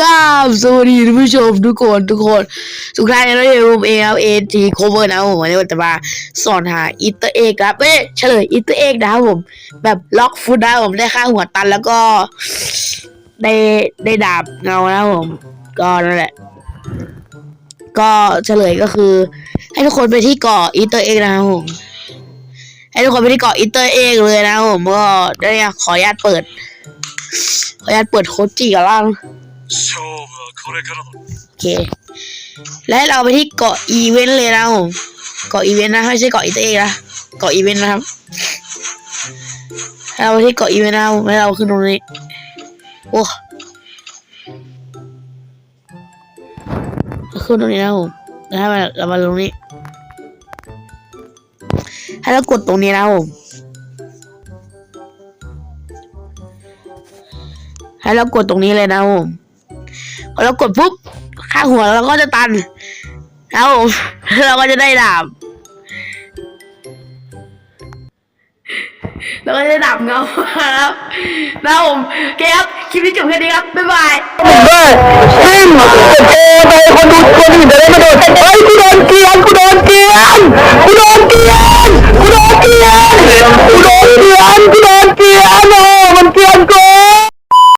กราบสวัสดีท่านผู้ชมทุกคนทุกคนทุกท่านนะที่ผมเองครับเอทีโคเวอร์นะผมวันนี้จะมาสอนหาอินเตอร์เอกครับไม่ใช่เฉลยอินเตอร์เอกนะครับผม แบบล็อกฟุตนะผมได้ค่าหัวตันแล้วก็ได้ได้ดาบเงานะผมก็นั่นแหละ ก็เฉลยก็คือ ให้ทุกคนไปที่เกาะอินเตอร์เอกนะครับผมให้ทุกคนไปที่เกาะอินเตอร์เอกเลยนะผมก็ได้ขออนุญาตเปิด ขออนุญาตเปิดโคจิก่อนล่าง 勝負はこれからだ โอเค และเราไปที่เกาะอีเวนต์เลยนะครับผมเกาะอีเวนต์นะไม่ใช่เกาะอินเตอร์เอกนะเกาะอีเวนต์นะครับให้เราไปที่เกาะอีเวนต์นะครับผมให้เราขึ้นตรงนี้ โอ้เราขึ้นตรงนี้นะครับผมแล้วให้มาเรามาตรงนี้ ให้เรากดตรงนี้นะครับผม ให้เรากดตรงนี้เลยนะครับผมพอ เรากดปุ๊บข้างหัวเราก็จะตันแล้วเราก็จะได้ดาบเราก็จะได้ดาบเงาครับแล้วผมโอเคครับ คลิปนี้จบแค่นี้ครับ บ๊ายบาย